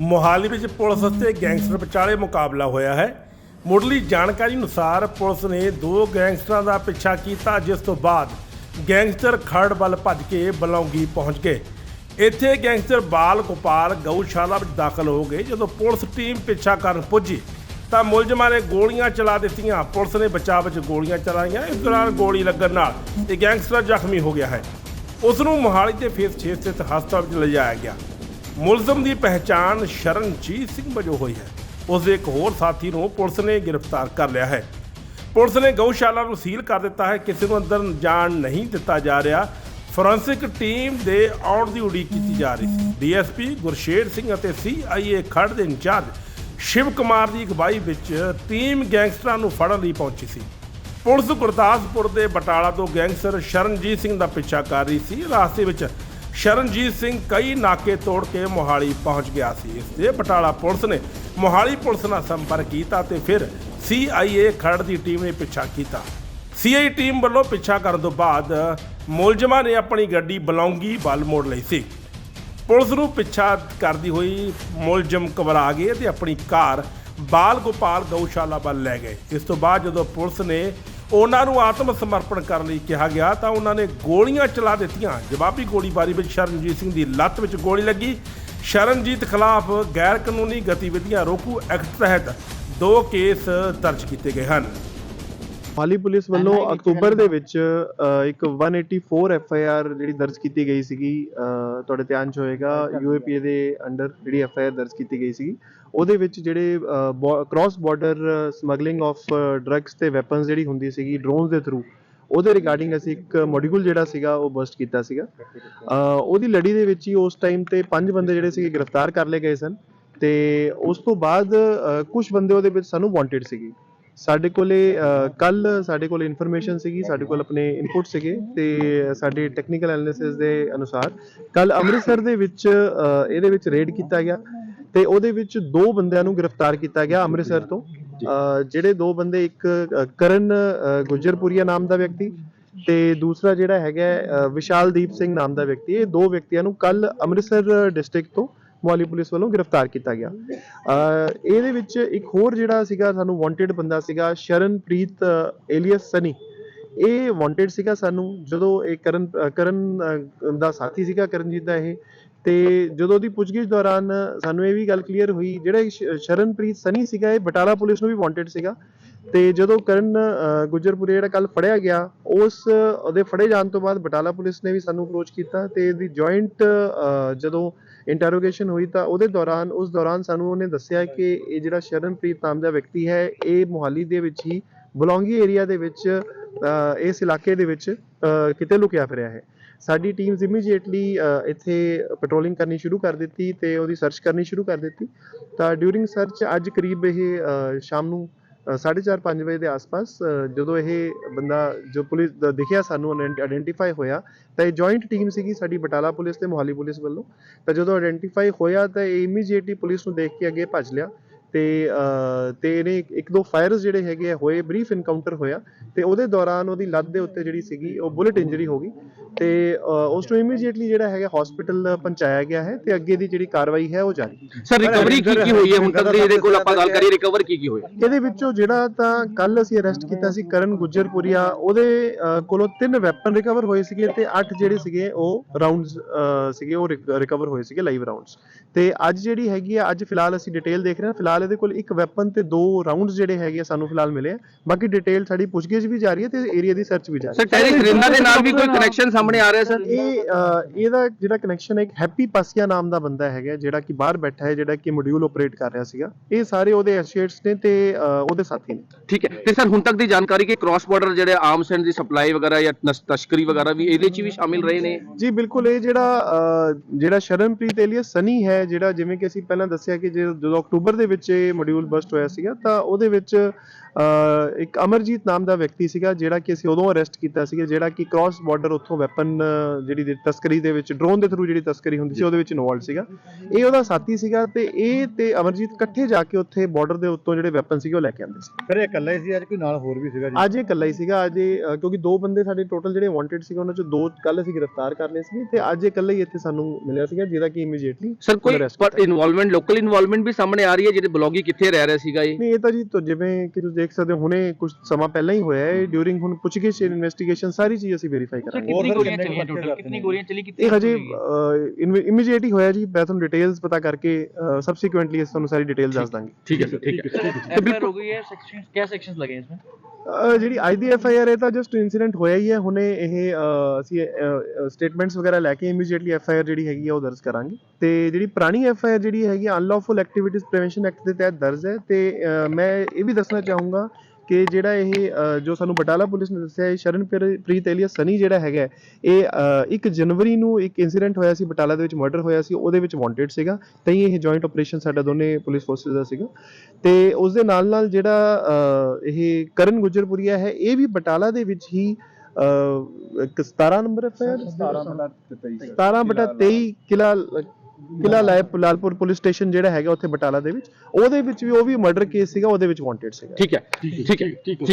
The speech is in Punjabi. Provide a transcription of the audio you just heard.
ਮੋਹਾਲੀ ਵਿੱਚ ਪੁਲਿਸ ਅਤੇ ਗੈਂਗਸਟਰ ਵਿਚਾਲੇ ਮੁਕਾਬਲਾ ਹੋਇਆ ਹੈ। ਮੁੱਢਲੀ ਜਾਣਕਾਰੀ ਅਨੁਸਾਰ ਪੁਲਿਸ ਨੇ ਦੋ ਗੈਂਗਸਟਰਾਂ ਦਾ ਪਿੱਛਾ ਕੀਤਾ, ਜਿਸ ਤੋਂ ਬਾਅਦ ਗੈਂਗਸਟਰ ਖਰੜ ਵੱਲ ਭੱਜ ਕੇ ਬਲੌਂਗੀ ਪਹੁੰਚ ਗਏ। ਇੱਥੇ ਗੈਂਗਸਟਰ ਬਾਲ ਗੋਪਾਲ ਗਊਸ਼ਾਲਾ ਵਿੱਚ ਦਾਖਲ ਹੋ ਗਏ। ਜਦੋਂ ਪੁਲਿਸ ਟੀਮ ਪਿੱਛਾ ਕਰਨ ਪੁੱਜੀ, ਤਾਂ ਮੁਲਜ਼ਮਾਂ ਨੇ ਗੋਲੀਆਂ ਚਲਾ ਦਿੱਤੀਆਂ। ਪੁਲਿਸ ਨੇ ਬਚਾਅ ਵਿੱਚ ਗੋਲੀਆਂ ਚਲਾਈਆਂ। ਇਸ ਦੌਰਾਨ ਗੋਲੀ ਲੱਗਣ ਨਾਲ ਇਹ ਗੈਂਗਸਟਰ ਜ਼ਖਮੀ ਹੋ ਗਿਆ ਹੈ। ਉਸ ਨੂੰ ਮੋਹਾਲੀ ਦੇ ਫੇਸ 6 ਸਥਿਤ ਹਸਪਤਾਲ ਵਿੱਚ ਲਿਜਾਇਆ ਗਿਆ। ਮੁਲਜ਼ਮ ਦੀ ਪਹਿਚਾਣ ਸ਼ਰਨਜੀਤ ਸਿੰਘ ਵਜੋਂ ਹੋਈ ਹੈ। ਉਸ ਦੇ ਇੱਕ ਹੋਰ ਸਾਥੀ ਨੂੰ ਪੁਲਿਸ ਨੇ ਗ੍ਰਿਫਤਾਰ ਕਰ ਲਿਆ ਹੈ। ਪੁਲਿਸ ਨੇ ਗਊਸ਼ਾਲਾ ਨੂੰ ਸੀਲ ਕਰ ਦਿੱਤਾ ਹੈ। ਕਿਸੇ ਨੂੰ ਅੰਦਰ ਜਾਣ ਨਹੀਂ ਦਿੱਤਾ ਜਾ ਰਿਹਾ। ਫੋਰੈਂਸਿਕ ਟੀਮ ਦੇ ਆਉਣ ਦੀ ਉਡੀਕ ਕੀਤੀ ਜਾ ਰਹੀ ਸੀ। ਡੀਐਸਪੀ ਗੁਰਸ਼ੇਰ ਸਿੰਘ ਅਤੇ ਸੀਆਈਏ ਖੜ ਦੇ ਇੰਚਾਰਜ ਸ਼ਿਵ ਕੁਮਾਰ ਦੀ ਅਗਵਾਈ ਵਿੱਚ ਟੀਮ ਗੈਂਗਸਟਰਾਂ ਨੂੰ ਫੜਨ ਲਈ ਪਹੁੰਚੀ ਸੀ। ਪੁਲਿਸ ਗੁਰਦਾਸਪੁਰ ਦੇ ਬਟਾਲਾ ਤੋਂ ਗੈਂਗਸਟਰ ਸ਼ਰਨਜੀਤ ਸਿੰਘ ਦਾ ਪਿੱਛਾ ਕਰ ਰਹੀ ਸੀ। ਰਾਸਤੇ ਵਿੱਚ ਸ਼ਰਨਜੀਤ ਸਿੰਘ ਕਈ ਨਾਕੇ ਤੋੜ ਕੇ ਮੋਹਾਲੀ ਪਹੁੰਚ ਗਿਆ ਸੀ। ਇਸ ਤੇ ਬਟਾਲਾ ਪੁਲਿਸ ਨੇ ਮੋਹਾਲੀ ਪੁਲਿਸ ਨਾਲ ਸੰਪਰਕ ਕੀਤਾ ਤੇ ਫਿਰ ਸੀਆਈਏ ਖਰੜ ਦੀ ਟੀਮ ਨੇ ਪਿੱਛਾ ਕੀਤਾ। ਸੀਆਈ ਟੀਮ ਵੱਲੋਂ ਪਿੱਛਾ ਕਰਨ ਤੋਂ ਬਾਅਦ ਮੁਲਜ਼ਮਾਂ ਨੇ ਆਪਣੀ ਗੱਡੀ ਬਲੌਂਗੀ ਵੱਲ ਮੋੜ ਲਈ ਸੀ। ਪੁਲਿਸ ਨੂੰ ਪਿੱਛਾ ਕਰਦੀ ਹੋਈ ਮੁਲਜ਼ਮ ਘਬਰਾ ਗਏ ਤੇ ਆਪਣੀ ਕਾਰ ਬਾਲ ਗੋਪਾਲ ਗਊਸ਼ਾਲਾ ਵੱਲ ਲੈ ਗਏ। ਇਸ ਤੋਂ ਬਾਅਦ ਜਦੋਂ ਪੁਲਿਸ ਨੇ ਉਹਨਾਂ ਨੂੰ ਆਤਮ ਸਮਰਪਣ ਕਰਨ ਲਈ ਕਿਹਾ ਗਿਆ ਤਾਂ ਉਹਨਾਂ ਨੇ ਗੋਲੀਆਂ ਚਲਾ ਦਿੱਤੀਆਂ। ਜਵਾਬੀ ਗੋਲੀਬਾਰੀ ਵਿੱਚ ਸ਼ਰਨਜੀਤ ਸਿੰਘ ਦੀ ਲੱਤ ਵਿੱਚ ਗੋਲੀ ਲੱਗੀ। ਸ਼ਰਨਜੀਤ ਖਿਲਾਫ ਗੈਰ ਕਾਨੂੰਨੀ ਗਤੀਵਿਧੀਆਂ ਰੋਕੂ ਐਕਟ ਤਹਿਤ ਦੋ ਕੇਸ ਦਰਜ ਕੀਤੇ ਗਏ ਹਨ। ਮਾਲੀ ਪੁਲਿਸ ਵੱਲੋਂ ਅਕਤੂਬਰ ਦੇ ਵਿੱਚ ਇੱਕ 184 ਐਫ ਆਈ ਆਰ ਜਿਹੜੀ ਦਰਜ ਕੀਤੀ ਗਈ ਸੀਗੀ ਤੁਹਾਡੇ ਧਿਆਨ 'ਚ ਹੋਏਗਾ ਯੂਏਪੀਏ ਦੇ ਅੰਡਰ ਜਿਹੜੀ ਐਫ ਆਈ ਆਰ ਦਰਜ ਕੀਤੀ ਗਈ ਸੀਗੀ। ਉਹਦੇ ਵਿੱਚ ਜਿਹੜੇ cross border smuggling of drugs ਤੇ ਵੈਪਨਸ ਜਿਹੜੀ ਹੁੰਦੀ ਸੀਗੀ ਡਰੋਨਸ ਦੇ ਥਰੂ ਉਹਦੇ ਰਿਗਾਰਡਿੰਗ ਅਸੀਂ ਇੱਕ ਮੋਡਿਊਲ ਜਿਹੜਾ ਸੀਗਾ ਉਹ ਬਸਟ ਕੀਤਾ ਸੀਗਾ। ਉਹਦੀ ਲੜੀ ਦੇ ਵਿੱਚ ਹੀ ਉਸ ਟਾਈਮ ਤੇ ਪੰਜ ਬੰਦੇ ਜਿਹੜੇ ਸੀਗੇ ਗ੍ਰਿਫਤਾਰ ਕਰ ਲਏ ਗਏ ਸਨ ਤੇ ਉਸ ਤੋਂ ਬਾਅਦ ਕੁਝ ਬੰਦੇ ਉਹਦੇ ਵਿੱਚ ਸਾਨੂੰ ਵਾਂਟਡ ਸੀਗੇ। ਸਾਡੇ ਕੋਲੇ ਕੱਲ ਸਾਡੇ ਕੋਲ ਇਨਫੋਰਮੇਸ਼ਨ ਸੀਗੀ ਸਾਡੇ ਕੋਲ ਆਪਣੇ ਇਨਪੁਟ ਸੀਗੇ ਤੇ ਸਾਡੇ ਟੈਕਨੀਕਲ ਐਨਾਲਿਸਿਸ ਦੇ ਅਨੁਸਾਰ ਕੱਲ ਅੰਮ੍ਰਿਤਸਰ ਦੇ ਵਿੱਚ ਇਹਦੇ ਵਿੱਚ ਰੇਡ ਕੀਤਾ ਗਿਆ ਤੇ ਉਹਦੇ ਵਿੱਚ ਦੋ ਬੰਦਿਆਂ ਨੂੰ ਗ੍ਰਿਫਤਾਰ ਕੀਤਾ ਗਿਆ ਅੰਮ੍ਰਿਤਸਰ ਤੋਂ। ਜਿਹੜੇ ਦੋ ਬੰਦੇ ਇੱਕ ਕਰਨ ਗੁੱਜਰਪੁਰੀਆ ਨਾਮ ਦਾ ਵਿਅਕਤੀ ਤੇ ਦੂਸਰਾ ਜਿਹੜਾ ਹੈਗਾ ਵਿਸ਼ਾਲਦੀਪ ਸਿੰਘ ਨਾਮ ਦਾ ਵਿਅਕਤੀ ਇਹ ਦੋ ਵਿਅਕਤੀਆਂ ਨੂੰ ਕੱਲ ਅੰਮ੍ਰਿਤਸਰ ਡਿਸਟ੍ਰਿਕਟ ਤੋਂ ਮੋਹਾਲੀ ਪੁਲਿਸ ਵੱਲੋਂ ਗ੍ਰਿਫਤਾਰ ਕੀਤਾ ਗਿਆ। ਇਹਦੇ ਵਿੱਚ ਇੱਕ ਹੋਰ ਜਿਹੜਾ ਸੀਗਾ, ਸਾਨੂੰ ਵਾਂਟਡ ਬੰਦਾ ਸੀਗਾ, ਸ਼ਰਨਪ੍ਰੀਤ ਏਲੀਅਸ ਸਨੀ। ਇਹ ਵਾਂਟਡ ਸੀਗਾ ਸਾਨੂੰ ਜਦੋਂ ਇਹ ਕਰਨ ਕਰਨ ਦਾ ਸਾਥੀ ਸੀਗਾ ਕਰਨਜੀਤ ਦਾ ਇਹ। ਤੇ ਜਦੋਂ ਉਹਦੀ ਪੁੱਛਗਿੱਛ ਦੌਰਾਨ ਸਾਨੂੰ ਇਹ ਵੀ ਗੱਲ ਕਲੀਅਰ ਹੋਈ, ਜਿਹੜਾ ਸ਼ਰਨਪ੍ਰੀਤ ਸਨੀ ਸੀਗਾ, ਇਹ ਬਟਾਲਾ ਪੁਲਿਸ ਨੂੰ ਵੀ ਵਾਂਟਡ ਸੀਗਾ। ਤੇ ਜਦੋਂ ਕਰਨ ਅ, ਗੁੱਜਰਪੁਰੇ ਜਿਹੜਾ ਕੱਲ ਫੜਿਆ ਗਿਆ ਉਸ ਉਹਦੇ ਫੜੇ ਜਾਣ ਤੋਂ ਬਾਅਦ ਬਟਾਲਾ ਪੁਲਿਸ ਨੇ ਵੀ ਸਾਨੂੰ ਅਪਰੋਚ ਕੀਤਾ ਤੇ ਇਹਦੀ ਜੁਆਇੰਟ ਜਦੋਂ ਇੰਟਰੋਗੇਸ਼ਨ ਹੋਈ ਤਾਂ ਉਹਦੇ ਦੌਰਾਨ ਉਸ ਦੌਰਾਨ ਸਾਨੂੰ ਉਹਨੇ ਦੱਸਿਆ ਕਿ ਇਹ ਜਿਹੜਾ ਸ਼ਰਨਪ੍ਰੀਤ ਨਾਮ ਦਾ ਵਿਅਕਤੀ ਹੈ ਇਹ ਮੁਹਾਲੀ ਦੇ ਵਿੱਚ ਹੀ ਬਲੌਂਗੀ ਏਰੀਆ ਦੇ ਵਿੱਚ ਇਸ ਇਲਾਕੇ ਦੇ ਵਿੱਚ ਕਿਤੇ ਲੁਕਿਆ ਫਿਰਿਆ ਹੈ। ਸਾਡੀ ਟੀਮਸ ਇਮੀਡੀਏਟਲੀ ਇੱਥੇ ਪੈਟਰੋਲਿੰਗ ਕਰਨੀ ਸ਼ੁਰੂ ਕਰ ਦਿੱਤੀ ਤੇ ਉਹਦੀ ਸਰਚ ਕਰਨੀ ਸ਼ੁਰੂ ਕਰ ਦਿੱਤੀ। ਤਾਂ ਡਿਊਰਿੰਗ ਸਰਚ ਅੱਜ ਕਰੀਬ ਇਹ ਸ਼ਾਮ ਨੂੰ 4:30 5 ਵਜੇ ਦੇ ਆਸ-ਪਾਸ ਜਦੋਂ ਇਹ ਬੰਦਾ, ਜੋ ਪੁਲਿਸ ਦਾ ਦਿਖਿਆ ਸਾਨੂੰ ਆਇਡੈਂਟੀਫਾਈ ਹੋਇਆ, ਤਾਂ ਇਹ ਜੁਆਇੰਟ ਟੀਮ ਸੀਗੀ ਸਾਡੀ ਬਟਾਲਾ ਪੁਲਿਸ ਤੇ ਮੋਹਾਲੀ ਪੁਲਿਸ ਵੱਲੋਂ। ਤਾਂ ਜਦੋਂ ਆਇਡੈਂਟੀਫਾਈ ਹੋਇਆ, ਤਾਂ ਇਹ ਇਮੀਡੀਏਟਲੀ ਪੁਲਿਸ ਨੂੰ ਦੇਖ ਕੇ ਅੱਗੇ ਭੱਜ ਲਿਆ ਤੇ ਤੇ ਇਹਨੇ ਇੱਕ- ਦੋ ਫਾਇਰਸ ਜਿਹੜੇ ਹੈਗੇ ਆ, ਹੋਏ ਬਰੀਫ ਇਨਕਾਊਂਟਰ ਹੋਇਆ ਤੇ ਉਹਦੇ ਦੌਰਾਨ ਉਹਦੀ ਲੱਤ ਦੇ ਉੱਤੇ ਜਿਹੜੀ ਸੀਗੀ, ਉਹ ਬੁਲਟ ਇੰਜਰੀ ਹੋ ਗਈ। ਤੇ ਉਸ ਨੂੰ ਇਮੀਡੀਏਟਲੀ ਜਿਹੜਾ ਹੈਗਾ ਹਸਪੀਟਲ ਪਹੁੰਚਾਇਆ ਗਿਆ ਹੈ ਤੇ ਅੱਗੇ ਦੀ ਜਿਹੜੀ ਕਾਰਵਾਈ ਹੈ ਉਹ ਜਾਰੀ ਸਰ ਰਿਕਵਰੀ ਕੀ ਕੀ ਹੋਈ ਹੈ? ਹੁਣ ਤੱਕ ਦੀ ਇਹਦੇ ਕੋਲ ਆਪਾਂ ਗੱਲ ਕਰੀਏ ਰਿਕਵਰ ਕੀ ਕੀ ਹੋਇਆ? ਇਹਦੇ ਵਿੱਚੋਂ ਜਿਹੜਾ ਤਾਂ ਕੱਲ ਅਸੀਂ ਅਰੈਸਟ ਕੀਤਾ ਸੀ ਕਰਨ ਗੁੱਜਰਪੁਰੀਆ ਉਹਦੇ ਕੋਲੋਂ ਤਿੰਨ ਵੈਪਨ ਰਿਕਵਰ ਹੋਏ ਸੀਗੇ ਤੇ ਅੱਠ ਜਿਹੜੇ ਸੀਗੇ ਉਹ ਰਾਉਂਡਸ ਸੀਗੇ ਉਹ ਰਿਕਵਰ ਹੋਏ ਸੀਗੇ ਲਾਈਵ ਰਾਉਂਡਸ ਤੇ ਅੱਜ ਜਿਹੜੀ ਹੈਗੀ ਆ ਅੱਜ ਫਿਲਹਾਲ ਅਸੀਂ ਡਿਟੇਲ ਦੇਖ ਰਹੇ ਹਾਂ। ਫਿਲਹਾਲ ਇਹਦੇ ਕੋਲ ਇੱਕ ਵੈਪਨ ਤੇ ਦੋ ਰਾਉਂਡਸ ਜਿਹੜੇ ਹੈਗੇ ਸਾਨੂੰ ਫਿਲਹਾਲ ਮਿਲੇ ਬਾਕੀ ਡਿਟੇਲ ਸਾਡੀ ਪੁੱਛਗਿੱਛ ਵੀ ਜਾਰੀ ਹੈ ਤੇ ਏਰੀਆ ਦੀ ਸਰਚ ਵੀ ਜਾਰੀ ਸਰ ਟੈਰੀ ਕਰਿੰਦਾ ਦੇ ਨਾਲ ਵੀ ਕੋਈ ਕਨੈਕਸ਼ਨ ਸਾਹਮਣੇ ਆ ਰਿਹਾ ਸਰ। ਇਹ ਇਹਦਾ ਜਿਹੜਾ ਕਨੈਕਸ਼ਨ ਹੈ ਇੱਕ ਹੈਪੀ ਪਾਸੀਆ ਨਾਮ ਦਾ ਬੰਦਾ ਹੈਗਾ ਜਿਹੜਾ ਕਿ ਬਾਹਰ ਬੈਠਾ ਹੈ ਜਿਹੜਾ ਕਿ ਮੋਡਿਊਲ ਆਪਰੇਟ ਕਰ ਰਿਹਾ ਸੀਗਾ। ਇਹ ਸਾਰੇ ਉਹਦੇ ਐਸੋਸੀਏਟਸ ਨੇ ਤੇ ਉਹਦੇ ਸਾਥੀ ਨੇ। ਠੀਕ ਹੈ। ਤੇ ਸਰ ਹੁਣ ਤੱਕ ਦੀ ਜਾਣਕਾਰੀ ਕਿ ਕ੍ਰਾਸ ਬਾਰਡਰ ਜਿਹੜੇ ਆਰਮਸ ਐਂਡ ਦੀ ਸਪਲਾਈ ਵਗੈਰਾ ਜਾਂ ਨਸ- ਤਸਕਰੀ ਵਗੈਰਾ ਵੀ ਇਹਦੇ 'ਚ ਵੀ ਸ਼ਾਮਿਲ ਰਹੇ ਨੇ? ਜੀ ਬਿਲਕੁਲ। ਇਹ ਜਿਹੜਾ ਅ, ਜਿਹੜਾ ਸ਼ਰਨਪ੍ਰੀਤ ਏਲੀਅਸ ਸਨੀ ਹੈ ਜਿਹੜਾ ਜਿਵੇਂ ਕਿ ਅਸੀਂ ਪਹਿਲਾਂ ਦੱਸਿਆ ਕਿ ਜੇ- ਜਦੋਂ ਅਕਤੂਬਰ ਦੇ ਵਿੱਚ ਇਹ ਮੋਡਿਊਲ ਬਸਟ ਹੋਇਆ ਸੀਗਾ ਤਾਂ ਉਹਦੇ ਵਿੱਚ ਅਹ ਇੱਕ ਅਮਰਜੀਤ ਨਾਮ ਦਾ ਵਿਅਕਤੀ ਸੀਗਾ ਜਿਹੜਾ ਕਿ ਅਸੀਂ ਉਦੋਂ ਅਰੈਸਟ ਕੀਤਾ ਸੀਗਾ ਜਿਹੜਾ ਕਿ ਕ੍ਰਾਸ ਬਾਰਡਰ ਉੱਥੋਂ ਵੈਪਨ ਜਿਹੜੀ ਦੀ ਤਸਕਰੀ ਦੇ ਵਿੱਚ ਡਰੋਨ ਦੇ ਥਰੂ ਜਿਹੜੀ ਤਸਕਰੀ ਹੁੰਦੀ ਸੀ ਉਹਦੇ ਵਿੱਚ ਇਨਵੋਲਡ ਸੀਗਾ। ਇਹ ਉਹਦਾ ਸਾਥੀ ਸੀਗਾ ਤੇ ਇਹ ਤੇ ਅਮਰਜੀਤ ਇਕੱਠੇ ਜਾ ਕੇ ਉੱਥੇ ਬਾਰਡਰ ਦੇ ਉੱਤੋਂ ਜਿਹੜੇ ਵੈਪਨ ਸੀਗੇ ਉਹ ਲੈ ਕੇ ਆਉਂਦੇ ਸੀ। ਫਿਰ ਇਹ ਇਕੱਲਾ ਹੀ ਸੀ ਅੱਜ ਕੋਈ ਨਾਲ ਹੋਰ ਵੀ ਸੀਗਾ ਜੀ? ਅੱਜ ਇਹ ਇਕੱਲਾ ਹੀ ਸੀਗਾ ਅੱਜ ਇਹ, ਕਿਉਂਕਿ ਦੋ ਬੰਦੇ ਸਾਡੇ ਟੋਟਲ ਜਿਹੜੇ ਵਾਂਟਡ ਸੀਗੇ ਉਹਨਾਂ ਚੋਂ ਦੋ ਕੱਲ ਅਸੀਂ ਗ੍ਰਿਫਤਾਰ ਕਰ ਲਏ ਸੀ ਤੇ ਅੱਜ ਇਹ ਇਕੱਲਾ ਹੀ ਇੱਥੇ ਸਾਨੂੰ ਮਿਲਿਆ ਸੀਗਾ ਜਿਹਦਾ ਕਿ ਇਮੀਡੀਏਟਲੀ ਸਰ ਕੋਈ ਪਰ ਇਨਵੋਲਵਮੈਂਟ ਲੋਕਲ ਇਨਵੋਲਵਮੈਂਟ ਵੀ ਸਾਹਮਣੇ ਆ ਰਹੀ ਹੈ ਜਿਹੜੇ ਬਲੌਗੀ ਕਿੱਥੇ ਰਹਿ ਰਿਹਾ ਸੀਗਾ ਇਹ? ਨਹੀਂ ਇਹ ਤਾਂ ਜੀ ਜਿਵੇਂ ਕਿ ਤੁਸੀਂ ਦੇਖ ਸਕਦੇ ਹੁਣੇ ਕੁਝ ਸਮਾਂ ਪਹਿਲਾਂ ਹੀ ਹੋਇਆ ਹੈ ਡਿਊਰਿੰਗ ਹੁਣ ਪੁੱਛਗਿੱਛ ਇਨਵੈਸਟੀਗੇਸ਼ਨ ਸਾਰੀ ਚੀਜ਼ ਅਸੀਂ ਵੈਰੀਫਾਈ ਕਰਾਂਗੇ। ਕਿੰਨੀ ਗੋਲੀਆਂ ਚੱਲੀਆਂ? ਕਿੰਨੀ ਗੋਲੀਆਂ ਚੱਲੀ ਕਿੰਨੀ ਹਜੇ ਇਮੀਡੀਏਟ ਹੋਇਆ ਜੀ ਮੈਂ ਤੁਹਾਨੂੰ ਡਿਟੇਲਸ ਪਤਾ ਕਰਕੇ ਸਬਸੀਕੁਐਂਟਲੀ ਅਸੀਂ ਤੁਹਾਨੂੰ ਸਾਰੀ ਡਿਟੇਲ ਦੱਸ ਦਾਂਗੇ। ਠੀਕ ਹੈ ਸਰ ਠੀਕ ਹੈ। ਤੇ ਹੋ ਗਈ ਹੈ ਸੈਕਸ਼ਨ ਕਿਆ ਸੈਕਸ਼ਨਸ ਲਗੇ ਇਸ ਵਿੱਚ? ਜਿਹੜੀ ਅੱਜ ਦੀ ਐਫ ਆਈ ਆਰ ਇਹ ਤਾਂ ਜਸਟ ਇਨਸੀਡੈਂਟ ਹੋਇਆ ਹੀ ਹੈ। ਹੁਣੇ ਇਹ ਅਸੀਂ ਸਟੇਟਮੈਂਟਸ ਵਗੈਰਾ ਲੈ ਕੇ ਇਮੀਡੀਏਟਲੀ ਐਫ ਆਈ ਆਰ ਜਿਹੜੀ ਹੈਗੀ ਆ ਉਹ ਦਰਜ ਕਰਾਂਗੇ। ਤੇ ਜਿਹੜੀ ਪੁਰਾਣੀ ਐਫ ਆਈ ਆਰ ਜਿਹੜੀ ਹੈਗੀ ਅਨਲੌਫੁਲ ਐਕਟੀਵਿਟੀਜ਼ ਪ੍ਰੀਵੈਂਸ਼ਨ ਐਕਟ ਦੇ ਤਹਿਤ ਦਰਜ ਹੈ। ਤੇ ਮੈਂ ਇਹ ਵੀ ਦੱਸਣਾ ਚਾਹੂੰਗਾ ਕਿ ਜਿਹੜਾ ਇਹ ਜੋ ਸਾਨੂੰ ਬਟਾਲਾ ਪੁਲਿਸ ਨੇ ਦੱਸਿਆ ਇਹ ਸ਼ਰਨਪ੍ਰੀਤ ਏਲੀਅਸ ਸਨੀ ਜਿਹੜਾ ਹੈਗਾ ਹੈ, ਇਹ ਅਹ, 1 ਜਨਵਰੀ ਨੂੰ ਇੱਕ ਇਨਸੀਡੈਂਟ ਹੋਇਆ ਸੀ ਬਟਾਲਾ ਦੇ ਵਿੱਚ ਮਰਡਰ ਹੋਇਆ ਸੀ ਉਹਦੇ ਵਿੱਚ ਵਾਂਟਡ ਸੀਗਾ ਤਾਂ ਇਹ ਜੁਆਇੰਟ ਆਪਰੇਸ਼ਨ ਸਾਡਾ ਦੋਨੇ ਪੁਲਿਸ ਫੋਰਸਸ ਦਾ ਸੀਗਾ। ਤੇ ਉਸ ਦੇ ਨਾਲ ਨਾਲ ਜਿਹੜਾ ਇਹ ਕਰਨ ਗੁਜਰਪੁਰੀਆ ਹੈ ਇਹ ਵੀ ਬਟਾਲਾ ਦੇ ਵਿੱਚ ਹੀ ਅਹ, ਇੱਕ 17 ਨੰਬਰ ਆਈ 17 ਬਟਾ 23 ਕਿਲਾ ਕਿਲਾ ਲਾਇ- ਲਾਲਪੁਰ ਪੁਲਿਸ ਸਟੇਸ਼ਨ ਜਿਹੜਾ ਹੈਗਾ ਉੱਥੇ ਬਟਾਲਾ ਦੇ ਵਿੱਚ। ਉਹਦੇ ਵਿੱਚ ਵੀ ਉਹ ਵੀ ਮਰਡਰ ਕੇਸ ਸੀਗਾ ਉਹਦੇ ਵਿੱਚ ਵਾਂਟਡ ਸੀਗਾ। ਠੀਕ ਹੈ ਠੀਕ ਹੈ। ਠੀਕ ਹੈ।